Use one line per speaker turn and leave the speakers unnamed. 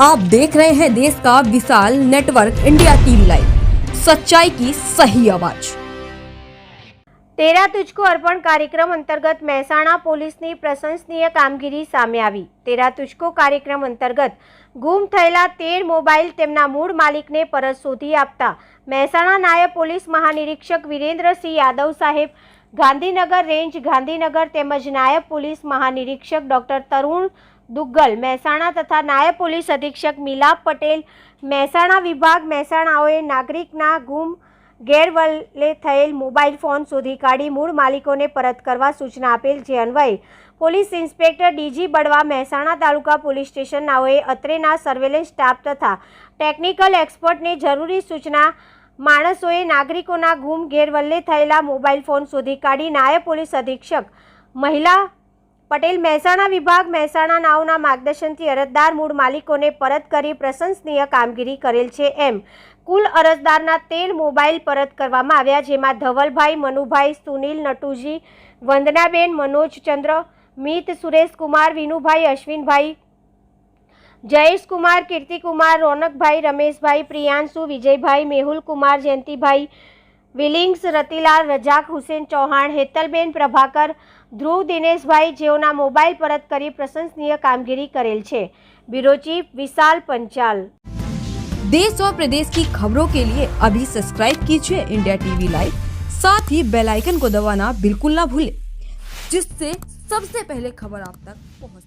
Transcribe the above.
आप देख रहे हैं देश का विशाल नेटवर्क इंडिया टीवी लाइव सच्चाई की सही आवाज
તેરા તુચકો અર્પણ કાર્યક્રમ અંતર્ગત મહેસાણા પોલીસની પ્રશંસનીય કામગીરી સામે આવી તેરા તુચકો કાર્યક્રમ અંતર્ગત ગુમ થયેલા તેર મોબાઈલ તેમના મૂળ માલિકને પરત શોધી આપતા મહેસાણા નાયબ પોલીસ મહાનિરીક્ષક વિરેન્દ્રસિંહ યાદવ સાહેબ ગાંધીનગર રેન્જ ગાંધીનગર તેમજ નાયબ પોલીસ મહાનિરીક્ષક ડોક્ટર તરુણ દુગ્ગલ મહેસાણા તથા નાયબ પોલીસ અધિક્ષક મિલાપ પટેલ મહેસાણા વિભાગ મહેસાણાઓએ નાગરિકના ગુમ, ગેરવલે થયેલ મોબાઈલ ફોન શોધી કાઢી મૂળ માલિકોને પરત કરવા સૂચના આપેલ જે અન્વયે police inspector DG Balva Mehsana taluka police સ્ટેશનનાઓએ અત્રેના સર્વેલન્સ સ્ટાફ તથા ટેકનિકલ એક્સપર્ટને જરૂરી સૂચના માણસોએ નાગરિકોના ગુમ ગેરવલ્લે થયેલા મોબાઈલ ફોન શોધી કાઢી નાયબ પોલીસ અધિક્ષક મહિલા પટેલ મહેસાણા વિભાગ મહેસાણા નાઓના માર્ગદર્શનથી અરજદાર મૂળ માલિકોને પરત કરી પ્રશંસનીય કામગીરી કરેલ છે એમ. કુલ અરજદારના તેર મોબાઈલ પરત કરવામાં આવ્યા, જેમાં ધવલભાઈ, મનુભાઈ, સુનિલ, નટુજી, વંદનાબેન મનોજચંદ્ર મિત સુરેશકુમાર વિનુભાઈ, અશ્વિનભાઈ જયેશકુમાર કીર્તિકુમાર, રોનકભાઈ, રમેશભાઈ, પ્રિયાંશુ, વિજયભાઈ મેહુલકુમાર જયંતિભાઈ વિલિંગ્સ રતિલાલ રજાક હુસેન ચૌહાણ હેતલબેન પ્રભાકર ધ્રુવ દિનેશભાઈ જેઓના મોબાઈલ પરત કરી પ્રશંસનીય કામગીરી કરેલ છે બ્યુરો ચીફ વિશાલ પંચાલ
देश और प्रदेश की खबरों के लिए अभी सब्सक्राइब कीजिए इंडिया टीवी लाइव साथ ही बेल आइकन को दबाना बिल्कुल ना भूलें जिससे सबसे पहले खबर आप तक पहुंच